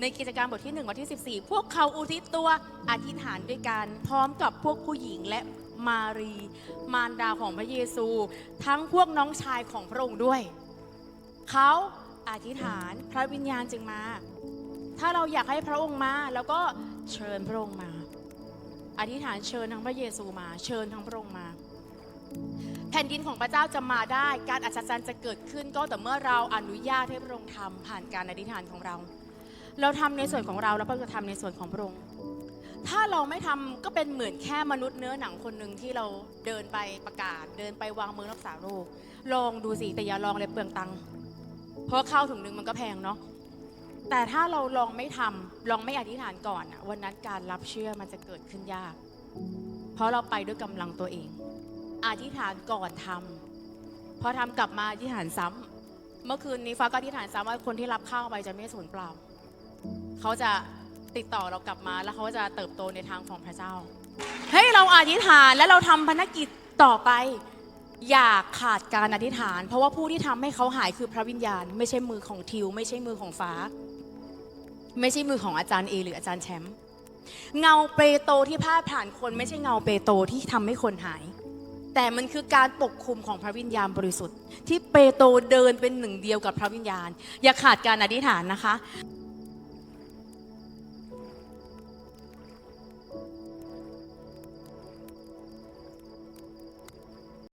ในกิจการมบทที่1วันที่ 14 พวกเขาอุทิศตัวอธิษฐานด้วยกันพร้อมกับพวกผู้หญิงและมารี มารดาของพระเยซู ทั้งพวกน้องชายของพระองค์ด้วย เขาอธิษฐานพระวิญญาณจึงมา ถ้าเราอยากให้พระองค์มาแล้วก็เชิญพระองค์มา อธิษฐานเชิญทั้งพระเยซูมา เชิญทั้งพระองค์มา แผ่นดินของพระเจ้าจะมาได้ การอัศจรรย์จะเกิดขึ้นก็แต่เมื่อเราอนุญาตให้พระองค์ทำผ่านการอธิษฐานของเรา เราทำในส่วนของเราแล้วพระองค์จะทำในส่วนของพระองค์ถ้าเราไม่ทำก็เป็นเหมือนแค่มนุษย์เนื้อหนังคนหนึ่งที่เราเดินไปประกาศ เดินไปวางมือรักษาโรคลองดูสิแต่อย่าลองเลยเปลืองตังค์เพราะข้าวถุงหนึ่งมันก็แพงเนาะแต่ถ้าเราลองไม่ทำลองไม่อธิษฐานก่อนอะวันนั้นการรับเชื่อมันจะเกิดขึ้นยาก เพราะเราไปด้วยกำลังตัวเอง อธิษฐานก่อนทำพอทำกลับมาอธิษฐานซ้ำเมื่อคืนนี้ฟ้าก็อธิษฐานซ้ำว่าคนที่รับข้าวไปจะไม่สูญเปล่า เขาจะติดต่อเรากลับมาแล้วเขาจะเติบโตในทางของพระเจ้า ให้เราอธิษฐานและเราทำภารกิจต่อไป อย่าขาดการอธิษฐาน เพราะว่าผู้ที่ทำให้เขาหายคือพระวิญญาณ ไม่ใช่มือของทิว ไม่ใช่มือของฟ้า ไม่ใช่มือของอาจารย์เอหรืออาจารย์แชมป์เงาเปโตที่พาดผ่านคนไม่ใช่เงาเปโตที่ทำให้คนหาย แต่มันคือการปกคุมของพระวิญญาณบริสุทธิ์ ที่เปโตเดินเป็นหนึ่งเดียวกับพระวิญญาณ อย่าขาดการอธิษฐานนะคะ